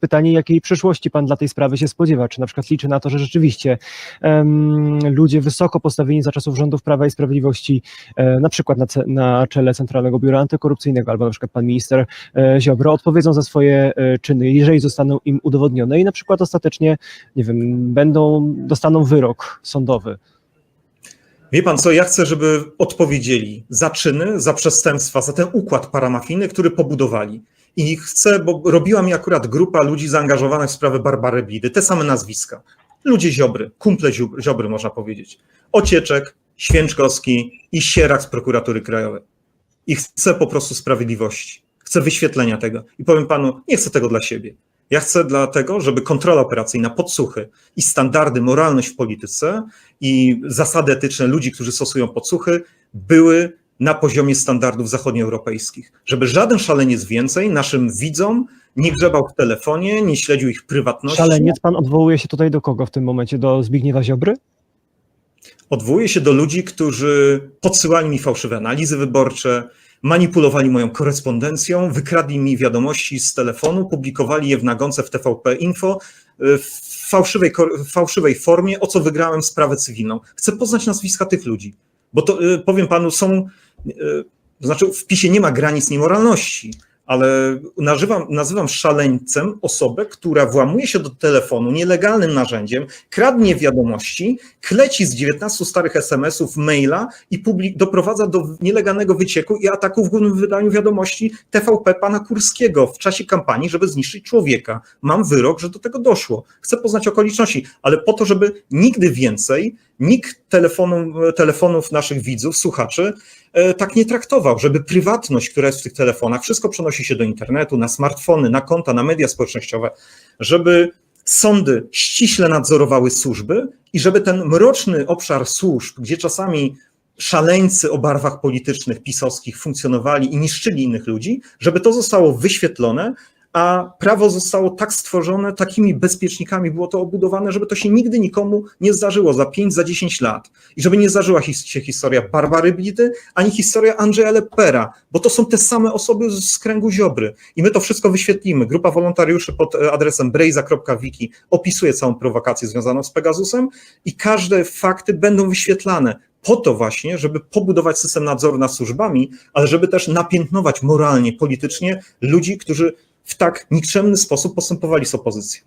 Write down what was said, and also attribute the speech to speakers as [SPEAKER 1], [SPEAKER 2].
[SPEAKER 1] pytanie, jakiej przyszłości pan dla tej sprawy się spodziewa? Czy na przykład liczy na to, że rzeczywiście em, ludzie wysoko postawieni za czasów rządów Prawa i Sprawiedliwości, e, na przykład na, na czele Centralnego Biura Antykorupcyjnego, albo na przykład pan minister e, Ziobro, odpowiedzą za swoje e, czyny, jeżeli zostaną im udowodnione i na przykład ostatecznie, nie wiem, będą, dostaną wyrok sądowy.
[SPEAKER 2] Wie pan co, ja chcę, żeby odpowiedzieli za czyny, za przestępstwa, za ten układ paramafijny, który pobudowali. I chcę, bo robiła mi akurat grupa ludzi zaangażowanych w sprawę Barbary Blidy, te same nazwiska. Ludzie Ziobry, kumple Ziobry, można powiedzieć. Ocieczek, Święczkowski i Sierak z prokuratury krajowej. I chcę po prostu sprawiedliwości. Chcę wyświetlenia tego. I powiem panu, nie chcę tego dla siebie. Ja chcę dlatego, żeby kontrola operacyjna, podsłuchy i standardy, moralność w polityce i zasady etyczne ludzi, którzy stosują podsłuchy, były na poziomie standardów zachodnioeuropejskich. Żeby żaden szaleniec więcej naszym widzom nie grzebał w telefonie, nie śledził ich prywatności.
[SPEAKER 1] Szaleniec pan odwołuje się tutaj do kogo w tym momencie? Do Zbigniewa Ziobry?
[SPEAKER 2] Odwołuję się do ludzi, którzy podsyłali mi fałszywe analizy wyborcze, manipulowali moją korespondencją, wykradli mi wiadomości z telefonu, publikowali je w nagonce w TVP Info y, w fałszywej, fałszywej formie, o co wygrałem sprawę cywilną. Chcę poznać nazwiska tych ludzi, bo to y, powiem panu, są, y, to znaczy w PiSie nie ma granic niemoralności, ale nazywam, nazywam szaleńcem osobę, która włamuje się do telefonu nielegalnym narzędziem, kradnie wiadomości, kleci z 19 starych SMS-ów, maila i doprowadza do nielegalnego wycieku i ataku w głównym wydaniu wiadomości TVP pana Kurskiego w czasie kampanii, żeby zniszczyć człowieka. Mam wyrok, że do tego doszło. Chcę poznać okoliczności, ale po to, żeby nigdy więcej nikt telefonu, telefonów naszych widzów, słuchaczy e, tak nie traktował, żeby prywatność, która jest w tych telefonach, wszystko przenosi się do internetu, na smartfony, na konta, na media społecznościowe, żeby sądy ściśle nadzorowały służby i żeby ten mroczny obszar służb, gdzie czasami szaleńcy o barwach politycznych, pisowskich funkcjonowali i niszczyli innych ludzi, żeby to zostało wyświetlone, a prawo zostało tak stworzone, takimi bezpiecznikami było to obudowane, żeby to się nigdy nikomu nie zdarzyło za 5, za 10 lat. I żeby nie zdarzyła się historia Barbary Blidy, ani historia Andrzeja Lepera, bo to są te same osoby z kręgu Ziobry. I my to wszystko wyświetlimy. Grupa wolontariuszy pod adresem brejza.wiki opisuje całą prowokację związaną z Pegasusem i każde fakty będą wyświetlane po to właśnie, żeby pobudować system nadzoru nad służbami, ale żeby też napiętnować moralnie, politycznie ludzi, którzy w tak nikczemny sposób postępowali z opozycją.